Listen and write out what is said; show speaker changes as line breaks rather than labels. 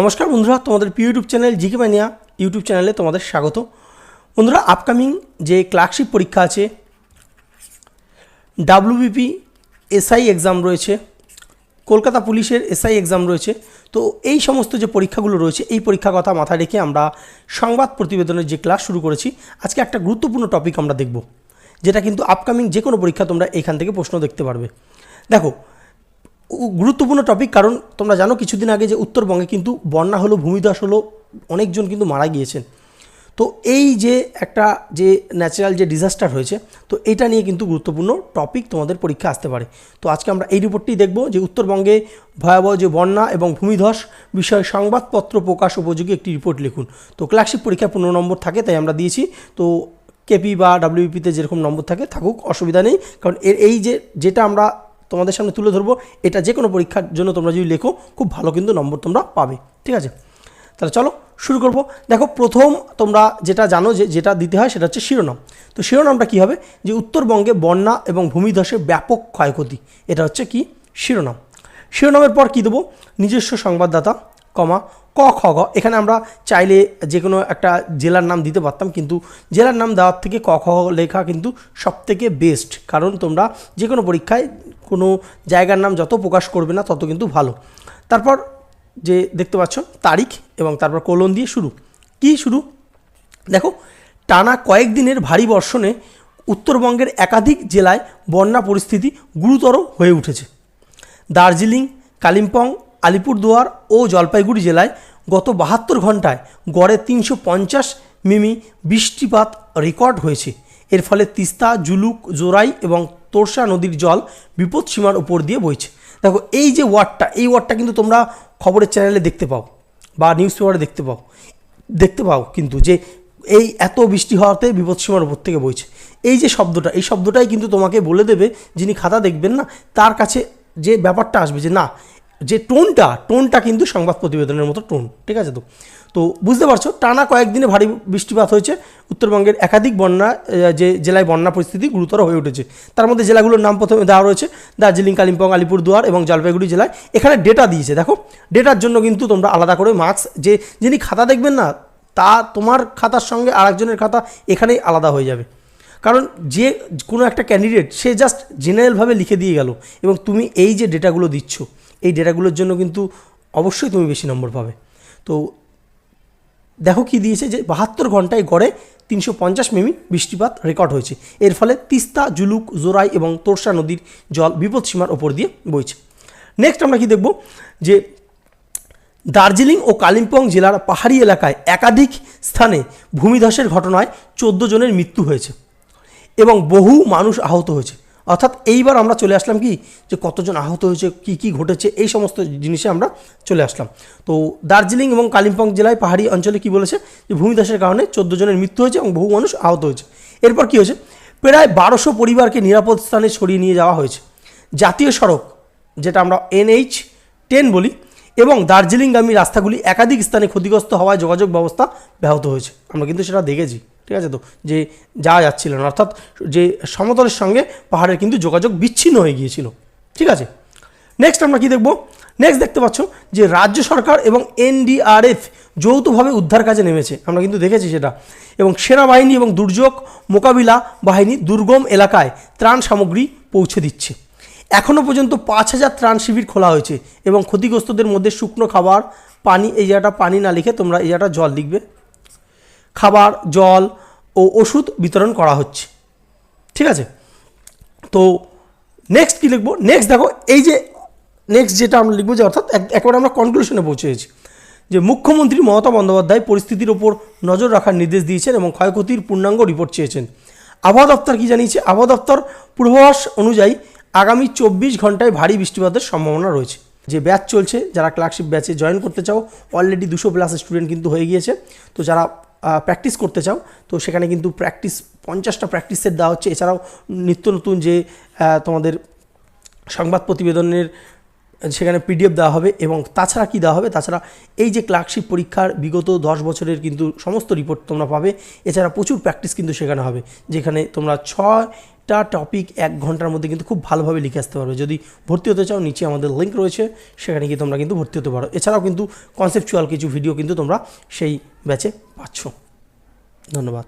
নমস্কার বন্ধুরা, তোমাদের প্রিয় YouTube channel GK mania YouTube চ্যানেলে তোমাদের স্বাগত। বন্ধুরা আপকামিং যে ক্লার্কশিপ পরীক্ষা আছে ডাব্লিউবিপি এসআই এক্সাম রয়েছে, কলকাতা পুলিশের এসআই এক্সাম রয়েছে, তো এই সমস্ত যে পরীক্ষাগুলো রয়েছে, এই পরীক্ষার কথা মাথায় রেখে আমরা সংবাদ প্রতিবেদনের যে ক্লাস শুরু করেছি, আজকে একটা গুরুত্বপূর্ণ টপিক আমরা দেখব, যেটা কিন্তু আপকামিং যে কোনো পরীক্ষা তোমরা এখান থেকে প্রশ্ন দেখতে পারবে। দেখো গুরুত্বপূর্ণ টপিক কারণ তোমরা জানো কিছুদিন আগে যে উত্তরবঙ্গে কিন্তু বন্যা হলো, ভূমিধস হলো, অনেকজন কিন্তু মারা গিয়েছেন। তো এই যে একটা যে ন্যাচারাল যে ডিজাস্টার হয়েছে, তো এটা নিয়ে কিন্তু গুরুত্বপূর্ণ টপিক তোমাদের পরীক্ষা আসতে পারে। তো আজকে আমরা এই রিপোর্টটি দেখব যে উত্তরবঙ্গে ভয়াবহ যে বন্যা এবং ভূমিধস বিষয়ে সংবাদপত্র প্রকাশ উপযোগী একটি রিপোর্ট লিখুন। তো ক্লাসিক পরীক্ষায় পনেরো নম্বর থাকে, তাই আমরা দিয়েছি। তো কেপি বা ডাব্লিউপিতে যেরকম নম্বর থাকে, থাকুক, অসুবিধা নেই। কারণ এর এই যে, যেটা আমরা তোমাদের সামনে তুলে ধরবো। এটা যে কোনো পরীক্ষার জন্য তোমরা যদি লেখো, খুব ভালো কিন্তু নম্বর তোমরা পাবে। ঠিক আছে? তাহলে চলো, শুরু করব। দেখো, প্রথম তোমরা যেটা জানো যে, যেটা দিতে হয় সেটা হচ্ছে শিরোনাম। তো শিরোনামটা কী হবে? যে উত্তরবঙ্গে বন্যা এবং ভূমিধসে ব্যাপক ক্ষয়ক্ষতি। এটা হচ্ছে কি? শিরোনাম। শিরোনামের পর কী দেবো? নিজস্ব সংবাদদাতা কমা, ক খ গ এখানে আমরা চাইলে যে কোনো একটা জেলার নাম দিতে পারতাম, কিন্তু জেলার নাম দেওয়ার থেকে ক, খ লেখা কিন্তু সবথেকে বেস্ট কারণ তোমরা যে কোনো পরীক্ষায় কোনো জায়গার নাম যত প্রকাশ করবে না, তত কিন্তু ভালো। তারপর যে দেখতে পাচ্ছ, তারিখ এবং তারপর কোলন দিয়ে শুরু। কি শুরু? দেখো, টানা কয়েকদিনের ভারী বর্ষণে উত্তরবঙ্গের একাধিক জেলায় বন্যা পরিস্থিতি গুরুতর হয়ে উঠেছে। দার্জিলিং, কালিম্পং, আলিপুরদুয়ার ও জলপাইগুড়ি জেলায় গত বাহাত্তর ঘন্টায় গড়ে তিনশো পঞ্চাশ মিমি বৃষ্টিপাত রেকর্ড হয়েছে। এর ফলে তিস্তা, জুলুক, জোরাই এবং তোরসা নদীর জল বিপদসীমার উপর দিয়ে বইছে। দেখো, এই যে ওয়ার্ডটা, এই ওয়ার্ডটা কিন্তু তোমরা খবরের চ্যানেলে দেখতে পাও বা নিউজ পেপারে দেখতে পাও। দেখতে পাও কিন্তু যে এই এত বৃষ্টি হওয়াতে বিপদসীমার উপর থেকে বইছে। এই যে শব্দটা, এই শব্দটাই কিন্তু তোমাকে বলে দেবে, যিনি খাতা দেখবেন না, তার কাছে যে ব্যাপারটা আসবে যে না যে টোনটা টোনটা কিন্তু সংবাদ প্রতিবেদনের মতো টোন, ঠিক আছে তো? তো বুঝতে পারছ, টানা কয়েকদিনে ভারী বৃষ্টিপাত হয়েছে, উত্তরবঙ্গের একাধিক বন্যা যে জেলায় বন্যা পরিস্থিতি গুরুতর হয়ে উঠেছে। তার মধ্যে জেলাগুলোর নাম প্রথমে দেওয়া রয়েছে, দার্জিলিং, কালিম্পং, আলিপুরদুয়ার এবং জলপাইগুড়ি জেলায়। এখানে ডেটা দিয়েছে, দেখো ডেটার জন্য কিন্তু তোমরা আলাদা করে মার্কস যে যিনি খাতা দেখবেন না, তা তোমার খাতার সঙ্গে আরেকজনের খাতা এখানেই আলাদা হয়ে যাবে। কারণ যে কোনো একটা ক্যান্ডিডেট সে জাস্ট জেনারেলভাবে লিখে দিয়ে গেল এবং তুমি এই যে ডেটাগুলো দিচ্ছ এই ডেটাগুলোর জন্য কিন্তু অবশ্যই তুমি বেশি নম্বর পাবে। তো দেখো কি দিয়েছে যে বাহাত্তর ঘন্টায় গড়ে তিনশো পঞ্চাশ মিমি বৃষ্টিপাত রেকর্ড হয়েছে। এর ফলে তিস্তা, জুলুক, জোরাই এবং তোরসা নদীর জল বিপদসীমার ওপর দিয়ে বইছে। নেক্সট আমরা কি দেখব যে দার্জিলিং ও কালিম্পং জেলার পাহাড়ি এলাকায় একাধিক স্থানে ভূমিধসের ঘটনায় চোদ্দ জনের মৃত্যু হয়েছে এবং বহু মানুষ আহত হয়েছে। অর্থাৎ এইবার আমরা চলে আসলাম কি? যে কতজন আহত হয়েছে, কি কি ঘটেছে, এই সমস্ত জিনিসে আমরা চলে আসলাম। তো দার্জিলিং এবং কালিম্পং জেলায় পাহাড়ি অঞ্চলে কি বলেছে? যে ভূমিধসের কারণে চোদ্দ জনের মৃত্যু হয়েছে এবং বহু মানুষ আহত হয়েছে। এরপর কি হয়েছে? প্রায় বারোশো পরিবারকে নিরাপদ স্থানে সরিয়ে নিয়ে যাওয়া হয়েছে। জাতীয় সড়ক, যেটা আমরা এনএইচ টেন বলি, এবং দার্জিলিংগামী রাস্তাগুলি একাধিক স্থানে ক্ষতিগ্রস্ত হওয়ায় যোগাযোগ ব্যবস্থা ব্যাহত হয়েছে। আমরা কিন্তু সেটা দেখেছি। ঠিক আছে তো? যে যাওয়া যাচ্ছিল না। অর্থাৎ যে সমতলের সঙ্গে পাহাড়ের কিন্তু যোগাযোগ বিচ্ছিন্ন হয়ে গিয়েছিল। ঠিক আছে? নেক্সট আমরা কি দেখব? নেক্সট দেখতে পাচ্ছ যে রাজ্য সরকার এবং এনডিআরএফ যৌথভাবে উদ্ধার কাজে নেমেছে। আমরা কিন্তু দেখেছি সেটা। এবং সেনাবাহিনী এবং দুর্যোগ মোকাবিলা বাহিনী দুর্গম এলাকায় ত্রাণ সামগ্রী পৌঁছে দিচ্ছে। এখনও পর্যন্ত পাঁচ হাজার ত্রাণ শিবির খোলা হয়েছে এবং ক্ষতিগ্রস্তদের মধ্যে শুকনো খাবার, পানি, এই জায়গাটা পানি না লিখে তোমরা এই জায়গাটা জল লিখবে। খাবার, জল ও ওষুধ বিতরণ করা হচ্ছে। ঠিক আছে? তো নেক্সট কী লিখব? নেক্সট দেখো, এই যে নেক্সট যেটা আমরা লিখব যে অর্থাৎ এক- একেবারে আমরা কনক্লুশনে পৌঁছেছি যে মুখ্যমন্ত্রী মমতা বন্দ্যোপাধ্যায় পরিস্থিতির ওপর নজর রাখার নির্দেশ দিয়েছেন এবং ক্ষয়ক্ষতির পূর্ণাঙ্গ রিপোর্ট চেয়েছেন। আবহাওয়া দপ্তর কী জানিয়েছে? আবহাওয়া দপ্তর পূর্বাভাস অনুযায়ী আগামী চব্বিশ ঘন্টায় ভারী বৃষ্টিপাতের সম্ভাবনা রয়েছে। যে ব্যাচ চলছে, যারা ক্লার্কশিপ ব্যাচে জয়েন করতে চাও অলরেডি দুশো প্লাস স্টুডেন্ট কিন্তু হয়ে গিয়েছে। তো যারা প্র্যাকটিস করতে চাও, তো সেখানে কিন্তু প্র্যাকটিস পঞ্চাশটা প্র্যাকটিস সেট দেওয়া হচ্ছে। এছাড়াও নিত্য নতুন যে তোমাদের সংবাদ প্রতিবেদনের, সেখানে পিডিএফ দেওয়া হবে এবং তাছাড়া কি দেওয়া হবে? তাছাড়া এই যে ক্লার্কশিপ পরীক্ষার বিগত দশ বছরের কিন্তু সমস্ত রিপোর্ট তোমরা পাবে। এছাড়া প্রচুর প্র্যাকটিস কিন্তু সেখানে হবে, যেখানে তোমরা ছয় প্রত্যেকটা টপিক এক ঘণ্টার মধ্যে কিন্তু খুব ভালোভাবে লিখে আসতে পারবে। যদি ভর্তি হতে চাও, নিচে আমাদের লিঙ্ক রয়েছে, সেখানে গিয়ে তোমরা কিন্তু ভর্তি হতে পারো। এছাড়াও কিন্তু কনসেপচুয়াল কিছু ভিডিও কিন্তু তোমরা সেই ব্যাচে পাচ্ছ। ধন্যবাদ।